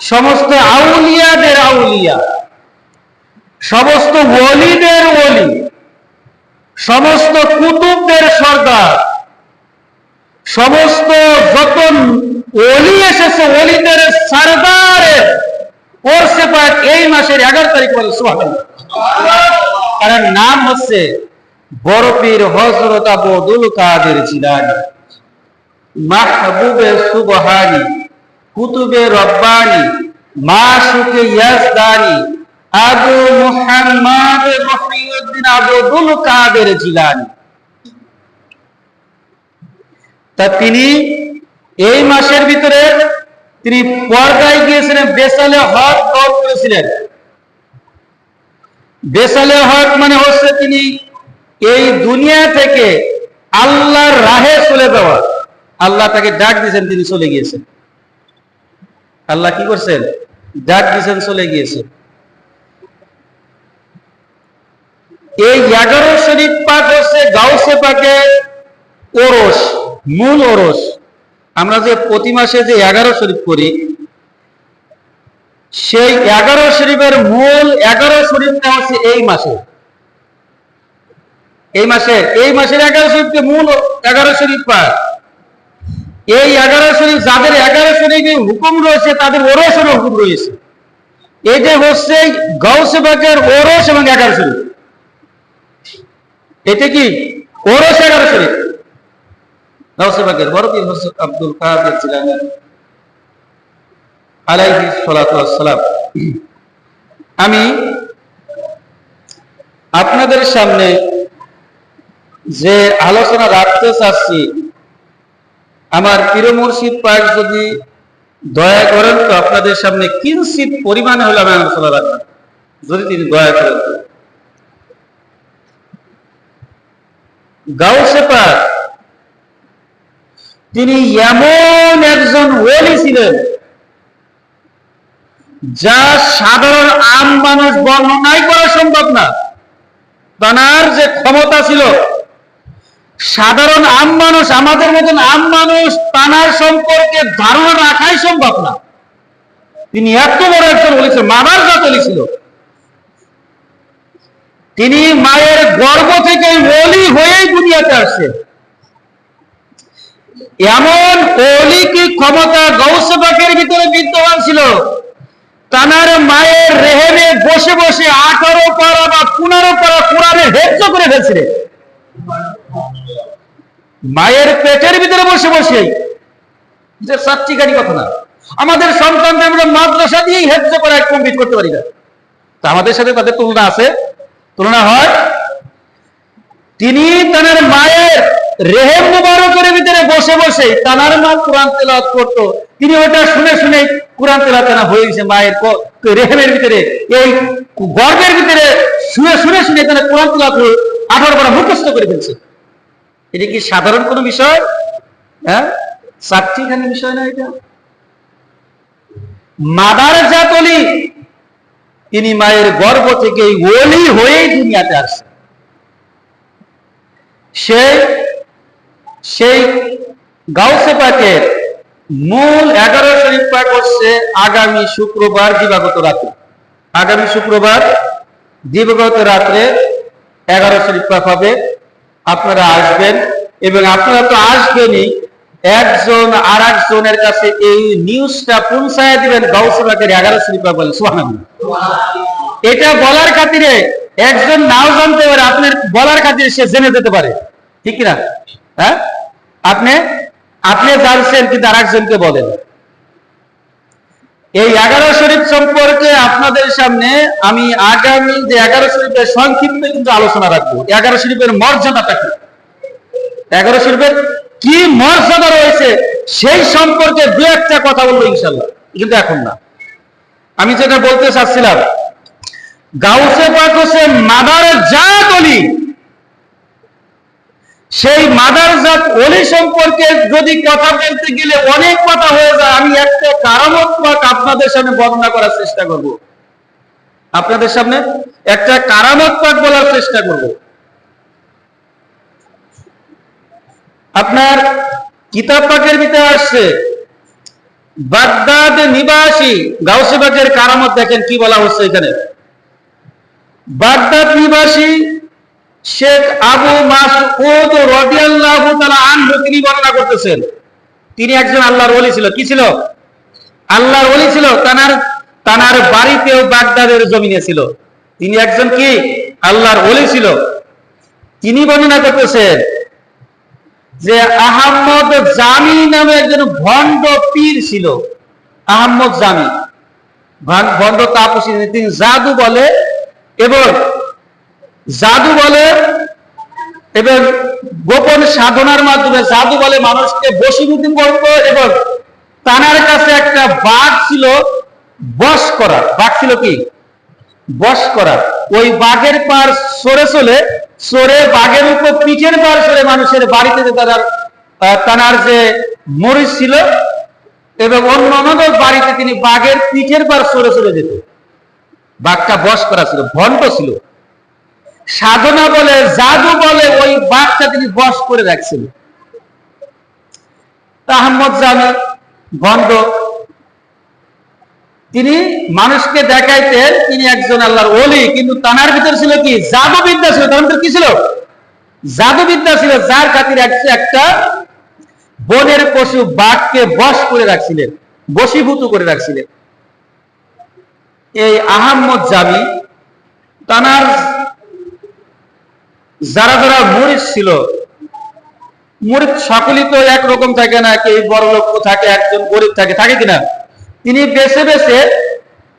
সমস্ত আউলিয়াদের আউলিয়া, সমস্ত ওলিদের ওলি সমস্ত কুতুবদের সর্দার, সমস্ত যত ওলি এসেছে ওলিদের সর্দারের ওর সেপাট এই মাসের এগারো তারিখ বলে সুবহানাল্লাহ। তার নাম হচ্ছে বরফির হজরত আবুল কাদের জিলানি মাহবুবে সুবহানি কুতুবে রব্বানি, মাসুকে ইয়াজদানি আবু মুহাম্মদ মহিউদ্দিন আবুল কাদের জিলানি। তা তিনি এই মাসের ভিতরে তিনি পর্দায় গিয়েছিলেন, বেসালে হক দৌড় করেছিলেন। বেসালে হক মানে হচ্ছে তিনি এই দুনিয়া থেকে আল্লাহর রাহে চলে যাওয়া। আল্লাহ তাকে ডাক দিয়েছেন, তিনি চলে গিয়েছেন। আল্লাহ কি করছেন? ডাক দিয়েছেন চলে গিয়েছেন এই এগারো শরীফ পাক হচ্ছে গাউসে পাকে ওরস, মূল ওরস। আমরা যে প্রতি মাসে যে এগারো শরীফ করি সেই এগারো শরীফের মূল এগারো শরীফটা হচ্ছে এই মাসে। এই মাসে, এই মাসের এগারো শরীফকে মূল এগারো শরীফ পায় এই এগারো শরীফ যাদের এগারো শরীফে হুকুম রয়েছে, তাদের ওরসের হুকুম রয়েছে। এই যে হচ্ছে গৌসে বাগের ওরস এবং এগারো শরীফ এটা কি? ওরস এগারো শরীফ গৌসে বাগের বড় হচ্ছে আব্দুল কাদের জিলানী। আলাইহি সালাতু আমি আপনাদের সামনে যে আলোচনা রাখতে চাচ্ছি আমার প্রিয় মুর্শিদ পাক যদি দয়া করেন তো আপনাদের সামনে কিঞ্চিত পরিমাণে হলে আমি আলোচনা রাখবেন যদি তিনি দয়া করেন। গাউসে পাক তিনি এমন একজন ওলি ছিলেন, যা সাধারণ আম মানুষ বর্ণনাই করা সম্ভব না। তানার যে ক্ষমতা ছিল সাধারণ আম মানুষ, আমাদের মতন আম মানুষ তানার সম্পর্কে ধারণা রাখাই সম্ভব না। তিনি এত বড় একজন বলেছেন মাদার জাত ছিল। তিনি মায়ের গর্ভ থেকে ওলি হয়েই দুনিয়াতে আসছে এমন ওলি কি ক্ষমতা গৌসবাকের ভিতরে বিদ্যমান ছিল? তানার মায়ের রেহেমে বসে বসে আঠারো পারা বা পনেরো পারা কোরআনে হেফজ করে ফেলছিলেন। মায়ের পেটের ভিতরে বসে বসে যে সাতটিকারী কথা না। আমাদের সন্তানদের আমরা মাদ্রাসা দিয়েই হেফজ করে কমপ্লিট করতে পারি না। তা আমাদের সাথে তাদের তুলনা আছে। তুলনা হয়, তিনি তার মায়ের রেহেম মুবারকের ভিতরে বসে বসে তানার মা কোরআন তেলাওয়াত করতো। তিনি ওটা শুনে শুনে কোরআন তেলাওয়াত না হয়ে গেছে? মায়ের রেহেমের ভিতরে, এই গর্বের ভিতরে শুনে শুনে শুনে তারা কোরআন তেলাওয়াত আঠারো বার মুখস্থ করে ফেলছে। এটা কি সাধারণ কোনো বিষয়? হ্যাঁ? চারটিখানি বিষয় না এটা? মাদার জাতলি তিনি মায়ের গর্ভ থেকে ওলি হয়ে দুনিয়াতে আসছে। সে, সেই গাউসে পাকের মূল এগারো শরীফ পাক হচ্ছে আগামী শুক্রবার দিবাগত রাতে আগামী শুক্রবার দিবাগত রাত্রে এগারো শরীফ পাক হবে। আপনারা আসবেন এবং আপনারা তো আসবেনই। একজন আর একজনের কাছে এই নিউজটা পৌঁছায় দিবেন গাউসে পাকের এগারো শরীফ বলেন সুবহানাল্লাহ। এটা বলার খাতিরে একজন নাও জানতে পারে, আপনার বলার খাতিরে সে জেনে যেতে পারে। ঠিক না হ্যাঁ? আপনি আপনি জানছেন কিন্তু আর একজনকে বলেন। এই এগারো শরীফ সম্পর্কে আপনাদের সামনে আমি আগামী যে এগারো শরীফের সংক্ষিপ্ত কিন্তু আলোচনা রাখব। এগারো শরীফের মর্যাদাটা কি? এগারো শরীফের কি মর্যাদা রয়েছে সেই সম্পর্কে দু একটা কথা বলব ইনশাল্লাহ কিন্তু এখন না। আমি যেটা বলতে চাচ্ছিলাম, গাউসে পাক হচ্ছে মাদার জাত অলি সেই মাদার জাত অলি সম্পর্কে যদি কথা বলতে গেলে অনেক কথা হয়ে যায়, আমি একটা পাক আপনাদের সামনে বর্ণনা করার চেষ্টা করব। আপনাদের সামনে একটা কারামত পাক বলার চেষ্টা করব। আপনার কিতাব পাকের ভিতরে আসছে, বাগদাদ নিবাসী গাউসেবাগের কারামত দেখেন কি বলা হচ্ছে এখানে। বাগদাদ নিবাসী শেখ আবু মাসউদ রাদিয়াল্লাহু তাআলা আনহু তিনি বর্ণনা করতেছেন। তিনি একজন আল্লাহর ওলি ছিল। কি ছিল? আল্লাহর ওলি ছিল, তানার তানার বাড়িতেও বাগদাদের জমিনে ছিল। তিনি একজন কি? আল্লাহর ওলি ছিল। তিনি বর্ণনা করতেছেন যে আহম্মদ জামি নামে একজন ভণ্ড পীর ছিল। আহম্মদ জামি। ভণ্ড তাপসী তিনি জাদু বলে এবং জাদু বলে এবং গোপন সাধনার মাধ্যমে জাদু বলে মানুষকে বশীভূতি করত এবং তানার কাছে একটা বাঘ ছিল বশ করা বাঘ ছিল কি? বশ করা ওই বাঘের পার সরে চলে সরে বাঘের উপর পিঠের পার সরে মানুষের বাড়িতে যে তার তানার যে মরিচ ছিল, এবং অন্য অন্য বাড়িতে তিনি বাঘের পিঠের পার সরে চলে যেত। বাঘটা বশ করা ছিল, ভণ্ড ছিল। সাধনা বলে, জাদু বলে, ওই বাঘটা তিনি বশ করে রাখছিল। আহমদ জামি ভণ্ড তিনি মানুষকে দেখাইতেন, তিনি একজন আল্লাহর ওলি, কিন্তু তানার ভিতর ছিল কি? জাদুবিদ্যা ছিল। তার ভিতর কি ছিল? জাদুবিদ্যা ছিল, যার খাতির এক- একটা বনের পশু বাঘকে বশ করে রাখছিলেন, বশীভূত করে রাখছিলেন। এই আহম্মদ জামি তানার যারা যারা মরিচ ছিল, মরিচ সকলেই তো একরকম থাকে না, কেউ বড় লোক থাকে, একজন গরিব থাকে থাকে কিনা তিনি বেছে বেছে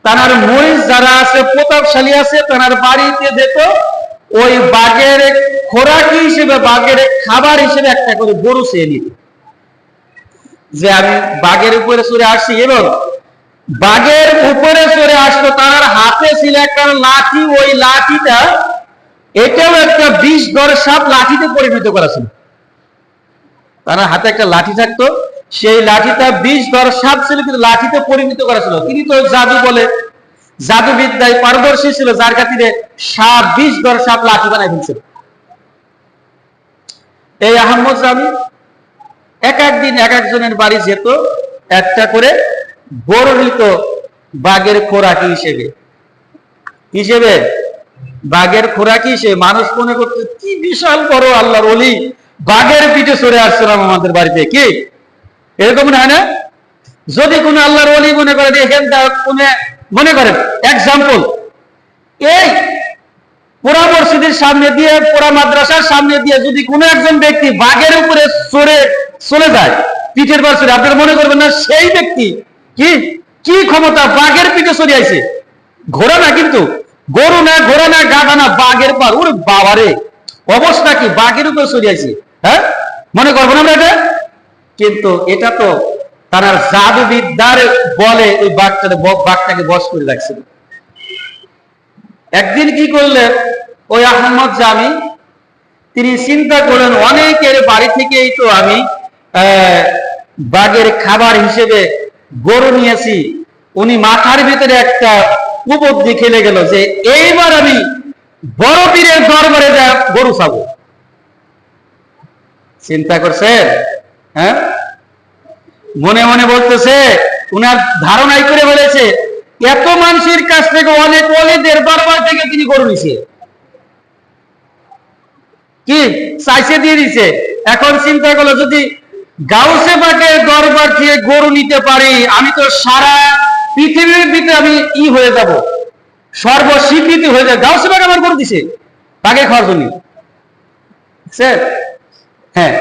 তানার মরিচ যারা আছে, প্রতাপশালী আছে তানার বাড়িতে যেত, ওই বাঘের খোরাকি হিসেবে, বাঘের খাবার হিসেবে একটা করে গরু চেয়ে নিত। যে আমি বাঘের উপরে চড়ে আসছি, এবং বাঘের উপরে চড়ে আসতো তার হাতে ছিল একটা লাঠি, ওই লাঠিটা এটাও একটা বিষ দর সাপ লাঠিতে পরিণত করা ছিল তার হাতে একটা লাঠি থাকতো, সেই লাঠিটা বিষ দর সাপ ছিল, কিন্তু লাঠিতে পরিণত করা ছিল তিনি তো জাদু বলে জাদুবিদ্যায় পারদর্শী ছিল, যার খাতিরে সাপ, বিষ দর সাপ লাঠি বানাই ফেলছিল এই আহম্মদ জামি এক একদিন এক একজনের বাড়ি যেত, একটা করে নিত বাঘের খোরাকি হিসেবে। হিসেবে? বাঘের খোরাকি সে মানুষ মনে করতে, কি বিশাল বড় আল্লাহর অলি বাঘের পিঠে সরে আসছিলাম আমাদের বাড়িতে। কি? এরকম না না? যদি কোনো আল্লাহর অলি মনে করেন এখান কোনে, মনে করেন এক্সাম্পল এই পোড়া মসজিদের সামনে দিয়ে, পোড়া মাদ্রাসার সামনে দিয়ে যদি কোনো একজন ব্যক্তি বাঘের উপরে চড়ে, চলে যায়, পিঠের পর চড়ে, আপনারা মনে করবেন না, সেই ব্যক্তি কি কি ক্ষমতা বাঘের পিঠে চড়ে আইছে? ঘোড়া না কিন্তু। গরু না, ঘোড়া না, গাধা না, বাঘের পার। ওরে বাবারে, অবস্থা কি? বাঘের উপর চড়ে আইছে। হ্যাঁ? মনে করব না আমরা এটা? কিন্তু এটা তো তার জাদুবিদ্যার বলে ওই বাঘটাকে বাঘটাকে বস করে রাখছিল একদিন কি করলেন ওই আহমদ জামি তিনি চিন্তা করলেন, অনেকের বাড়ি থেকেই তো আমি বাঘের খাবার হিসেবে গরু নিয়েছি। উনি মাথার ভিতরে একটা উপদ্দি খেলে গেল যে, এইবার আমি বড় পীরের দরবারে যা গরু খাব চিন্তা করছে? হ্যাঁ? মনে মনে বলতেছে, উনার ধারণাই করে বলেছে, এত মানুষের কাছ থেকে অনেক অলিদের দরবার থেকে তিনি গরু নিছে। কি? চাইছে দিয়ে দিছে। এখন চিন্তা করল, যদি গাউসে বাকে দরবার থেকে গরু নিতে পারি, আমি তো সারা পৃথিবীর ভিতরে আমি ই হয়ে যাব। সর্বস্বীকৃতি হয়ে যায় গাউসে বাগ আমার গরু দিছে তাকে খাওয়ার জন্য। স্যার হ্যাঁ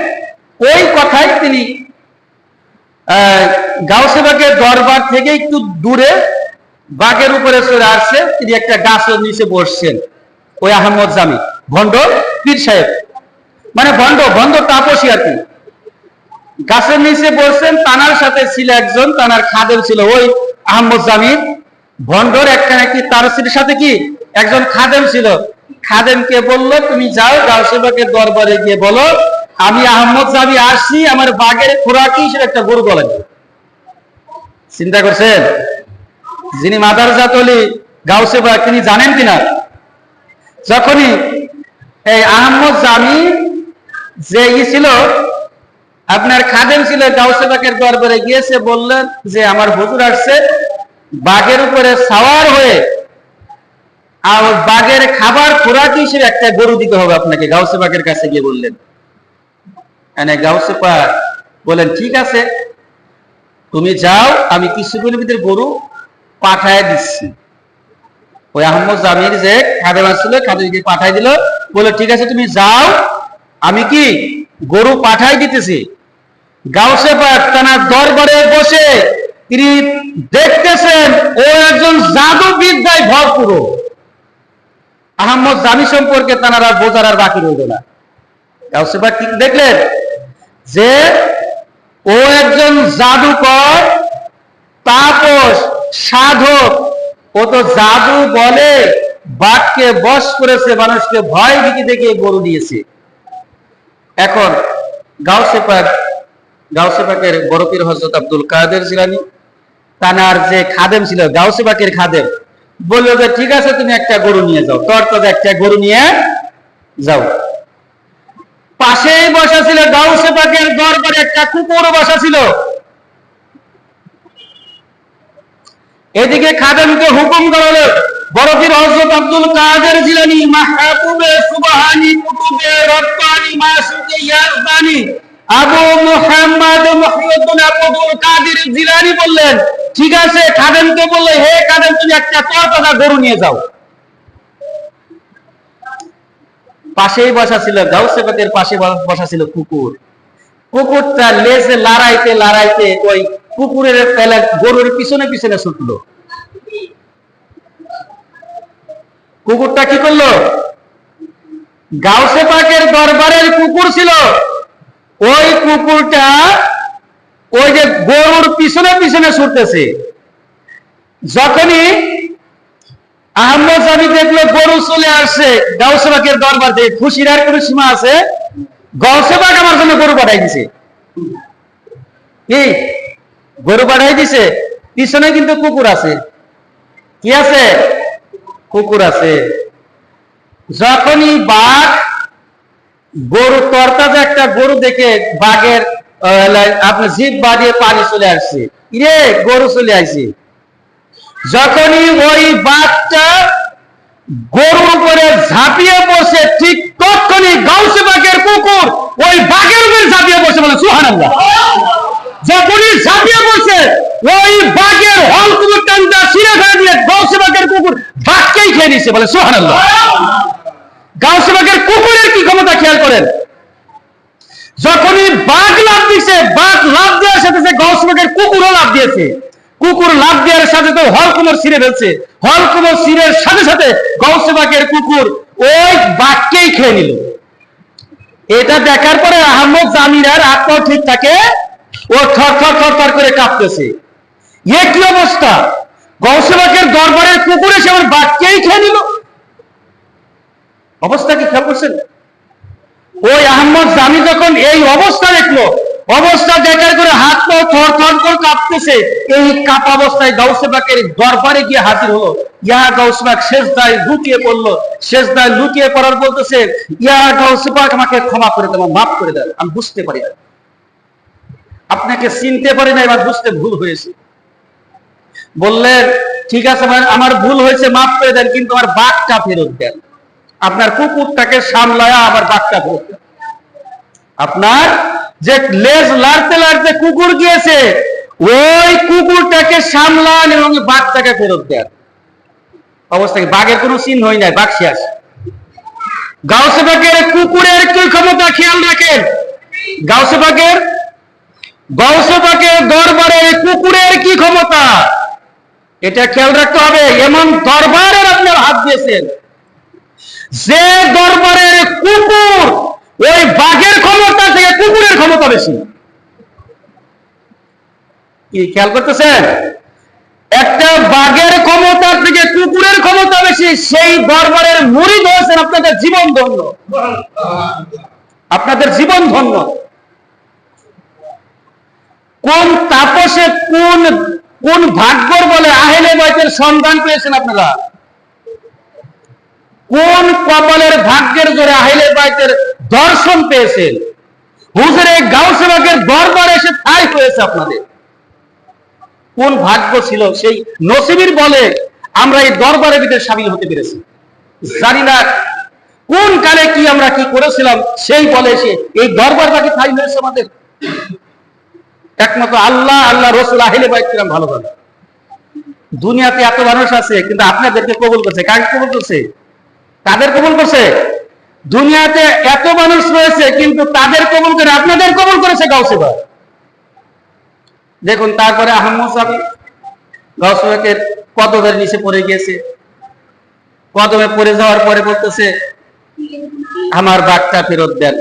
ওই কথাই তিনি গাউসেবাগের দরবার থেকে একটু দূরে বাঘের উপরে চলে আসছে। তিনি একটা গাছের নিচে বসছেন। ওই আহমদ জামি ভণ্ড পীর সাহেব। মানে ভণ্ড ভণ্ড তাপসী আর কি। গাছের নিচে বসছেন, তানার সাথে ছিল একজন, তানার খাদেম ছিল। ওই আহমদ জামির ভণ্ডর একটা নাকি, তার স্ত্রীর সাথে কি? একজন খাদেম ছিল। খাদেমকে বলল, তুমি যাও, গাউসেবাগের দরবারে গিয়ে বলো, আমি আহমদ জামি আসছি, আমার বাঘের খোরাকি হিসেবে একটা গরু বলেন। চিন্তা করছেন? যিনি মাদার জাতলি গাউসে বাগ তিনি জানেন কিনা? যখনই এই আহমদ জামি যে ই ছিল আপনার খাদেম ছিল গাউসে পাকের দরবারে গিয়েছে, বললেন যে আমার হুজুর আসছে, বাঘের উপরে সাওয়ার হয়ে আর বাঘের খাবার খোরাক হিসেবে একটা গরু দিতে হবে আপনাকে গাউসে পাকের কাছে গিয়ে বললেন। মানে গাউসে পাক বলেন ঠিক আছে, তুমি যাও, আমি কিছুগুলোর ভিতরে গরু পাঠায় দিচ্ছি। ওই আহমদ জামির যে খাদেম আসছিল, খাদেমকে পাঠাই দিল বলে ঠিক আছে, তুমি যাও, আমি কি গরু পাঠাই দিতেছি? গাউসে পাক দরবারে বসে তিনি দেখতেছেন ও একজন জাদু বিদ্যায় ভরপুর। আহমদ জামি সম্পর্কে তার আর বোঝার আর বাকি রইল না। গাউসে দেখলেন যে ও একজন জাদুকর, তাপস, সাধক, ও তো জাদু বলে বাঘকে বশ করেছে, মানুষকে ভয় ভীতি দেখে গরু দিয়েছে। এখন গাউসে গাউসে পাকের বরফির হজরত আব্দুল কাদের জিলানি, তানার যে খাদেম ছিল, গাউসে পাকের খাদেম, বলল যে, ঠিক আছে, তুমি একটা গরু নিয়ে যাও, তোর তো একটা গরু নিয়ে যাও। পাশেই বসা ছিল গাউসে পাকের দরবারে একটা কুকুর বসা ছিল। এদিকে খাদেমকে হুকুম করালো বরফির হজরত আব্দুল কাদের জিলানি মাহবুবে সুবহানি কুতুবে রব্বানি মাসুকে ইয়াজদানি আবু মুহাম্মদ আব্দুল জিলানি বললেন, ঠিক আছে খাদেমকে বললে হে খাদেম তুমি একটা তরতাজা গরু নিয়ে যাও। পাশেই বসা ছিল পাশে বসা ছিল কুকুর। কুকুরটা লেজে লড়াইতে লড়াইতে ওই কুকুরের পেলে গরুর পিছনে পিছনে ছুটলো। কুকুরটা কি করল? গাউসে পাকের দরবারের কুকুর ছিল। ওই কুকুরটা ওই যে গরুর পিছনে পিছনে ছুটতেছে। যখনই আহমদ আমি দেখল গরু চলে আসছে গাউসে পাকের দরবার থেকে, খুশির আর কোনো সীমা আছে? গাউসে পাক আমার জন্য গরু পাঠাই দিছে। কি? গরু পাঠাই দিছে? পিছনে কিন্তু কুকুর আছে। কি আছে? কুকুর আছে। যখনই বাঘ গরু তরতাজা একটা গরু দেখে বাঘের আপনার জিপ বাড়িয়ে পানি চলে আসছে। রে গরু চলে আসছে। যখনই ওই বাঘটা গরুর উপরে ঝাঁপিয়ে বসে, ঠিক তখনই গাউসে বাঘের কুকুর ওই বাঘের উপরে ঝাঁপিয়ে বসে বলে সুহান যখনই ঝাঁপিয়ে বসে, ওই বাঘের হল কুকুর টানটা ছিঁড়ে ফেলে দিয়ে গাউসে বাঘের কুকুর বাঘকেই খেয়ে নিচ্ছে বলে সুহান গাউসে বাঘের কুকুরের কি ক্ষমতা খেয়াল করেন? যখনই বাঘ লাভ দিছে, বাঘ লাভ দেওয়ার সাথে সাথে গাউসে কুকুরও লাভ দিয়েছে। কুকুর লাভ দেওয়ার সাথে তো হল কুমোর ছিঁড়ে ফেলছে। হল কুমোর ছিঁড়ের সাথে সাথে গাউসে বাঘের কুকুর ওই বাঘকেই খেয়ে নিল। এটা দেখার পরে আহমদ জামিরার আত্মাও ঠিক থাকে। ও থর থর থর থর করে কাঁপতেছে। এ কি অবস্থা? গৌসেবাকের দরবারের কুকুরে সে আমার বাঘকেই খেয়ে নিল। অবস্থা কি খেয়াল করছেন? ওই আহমদ জামি যখন এই অবস্থা দেখল, অবস্থা দেখার করে হাত পা থর থর করে কাঁপতেছে। এই কাপ অবস্থায় গাউসেবাকের দরবারে গিয়ে হাজির হলো। ইয়া গাউসেবাক শেষ দায় লুকিয়ে পড়ল। শেষ দায় লুকিয়ে পড়ার বলতেছে, ইয়া গাউসেবাক আমাকে ক্ষমা করে দেন মাফ করে দেন আমি বুঝতে পারি না। আপনাকে চিনতে পারি না, এবার বুঝতে ভুল হয়েছে। বললেন, ঠিক আছে আমার ভুল হয়েছে, মাফ করে দেন, কিন্তু আমার বাঘটা ফেরত দেন। আপনার কুকুরটাকে সামলায়া আবার বাচ্চা দেন আপনার যে লেজ লাড়তে লাড়তে কুকুর গিয়েছে, ওই কুকুরটাকে সামলান এবং বাঘটাকে ফেরত দেন। অবস্থা কি? বাঘের কোনো চিহ্ন হয় নাই, বাঘ শেষ। গাউসে বাঘের কুকুরের কি ক্ষমতা খেয়াল রাখেন? গাউসে বাঘের গাউসে বাঘের দরবারে কুকুরের কি ক্ষমতা? এটা খেয়াল রাখতে হবে, এমন দরবারের আপনার হাত দিয়েছেন। যে দরবারের কুকুর, ওই বাঘের ক্ষমতা থেকে কুকুরের ক্ষমতা বেশি। কি খেয়াল করতেছেন? একটা বাঘের ক্ষমতা থেকে কুকুরের ক্ষমতা বেশি, সেই দরবারের মুড়ি হয়েছেন আপনাদের জীবন ধন্য। আপনাদের জীবন ধন্য। কোন তাপসে, কোন কোন ভাগ্যর বলে আহেলে বাইতের সন্ধান পেয়েছেন আপনারা? কোন কপালের ভাগ্যের জোরে আহেলে বাইতের দর্শন পেয়েছেন? হুজুর গাঁও সেবকের দরবারে এসে ঠাই হয়েছে আপনাদের। কোন ভাগ্য ছিল? সেই নসিবির বলে আমরা এই দরবারের ভিতরে সামিল হতে পেরেছি। জানি না কোন কালে কি আমরা কি করেছিলাম, সেই বলে এসে এই দরবার বাকি ঠাই হয়েছে আমাদের। একমাত্র আল্লাহ আল্লাহ রসুল, আহিলে বাইকরাম ভালো ভালো দুনিয়াতে এত মানুষ আছে, কিন্তু আপনাদেরকে কবুল করছে। কাকে কবুল করছে? তাদের কবুল করছে? দুনিয়াতে এত মানুষ রয়েছে, কিন্তু তাদের কবুল করে, আপনাদের কবুল করেছে গাউসেবা দেখুন, তারপরে আহমদ সাহেব গাউসেবাকের কদমের নিচে পড়ে গিয়েছে। কদমে পড়ে যাওয়ার পরে বলতেছে, আমার বাঘটা ফেরত দেন।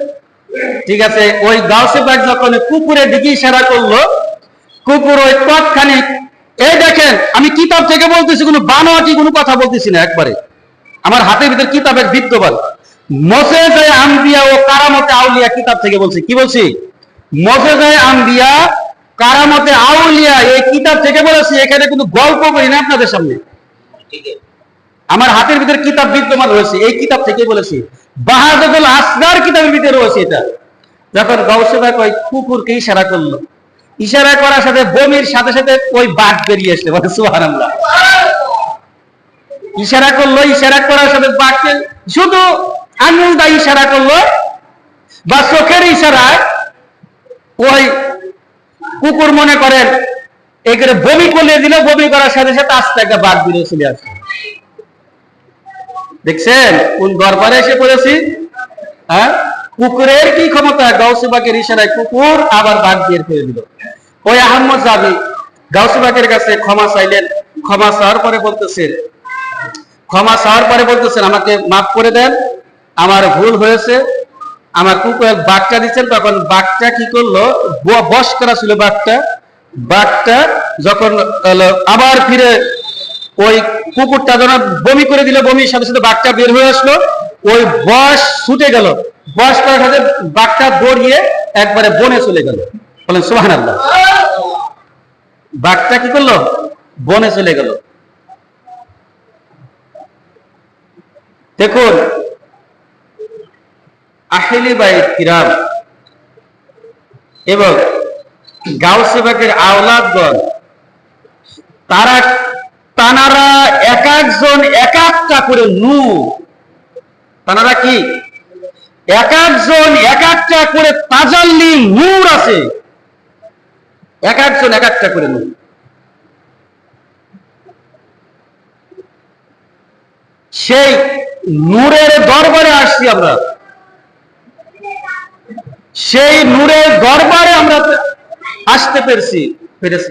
ঠিক আছে, ওই গাউসে বাঘ যখন কুকুরের দিকে ইশারা করল, কুকুর ওই তৎক্ষণিক, এই দেখেন, আমি কিতাব থেকে বলতেছি, কোনো বানোয়াটি, কোনো কথা বলতেছি না একবারে। আমার হাতের ভিতর কিতাবের বিদ্যমান ও কারামতে আউলিয়া কিতাব থেকে বলছি। কি বলছি? কারামতে আউলিয়া, এই কিতাব থেকে বলেছি, এখানে কিন্তু গল্প করি না আপনাদের সামনে। আমার হাতের ভিতরে কিতাব বিদ্যমান রয়েছে, এই কিতাব থেকে বলেছি। বাহাদুল আসগার কিতাবের ভিতরে রয়েছে এটা। যখন গৌসেবা ওই কুকুরকে ইশারা করল। ইশারা করার সাথে বমির সাথে সাথে ওই বাঘ বেরিয়ে আসলে। বলে, সুবহানাল্লাহ। ইশারা করল, ইশারা করার সাথে বাঘকে শুধু আঙুলটা ইশারা করল বা চোখের ইশারায় ওই কুকুর মনে করেন এখানে বমি করলে দিল, বমি করার সাথে সাথে আস্তে একটা বাঘ বেরিয়ে চলে আসে দেখছেন? কোন দরবারে এসে পড়েছি? হ্যাঁ? কুকুরের কি ক্ষমতা? গাউসিবাগের ইশারায় কুকুর আবার বাঘ বের করে দিল। ওই আহম্মদ জাবি গাউসিবাগের কাছে ক্ষমা চাইলেন, ক্ষমা চাওয়ার পরে বলতেছেন ক্ষমা চাওয়ার পরে বলতেছেন, আমাকে মাফ করে দেন, আমার ভুল হয়েছে। আমার কুকুর বাঘটা দিচ্ছেন, তখন বাঘটা কি করল? ব- বশ করা ছিল বাঘটা বাঘটা যখন আবার ফিরে ওই কুকুরটা যখন বমি করে দিল, বমির সাথে সাথে বাঘটা বের হয়ে আসলো। ওই বয়স ছুটে গেল। বয়স করার সাথে বাঘটা দৌড়িয়ে একবারে বনে চলে গেল। বলেন সুহান আল্লাহ বাঘটা কি করল? বনে চলে গেল। দেখুন, আহেলি বাই কিরাম এবং গাউসেবাকের আওলাদগণ, তারা তানারা এক একজন এক একটা করে নু তানারা কি? এক একজন এক একটা করে তাজাল্লি নূর আছে। এক একজন এক একটা করে নূর। সেই নূরের দরবারে আসছি আমরা। সেই নূরের দরবারে আমরা আসতে পেরেছি পেরেছি।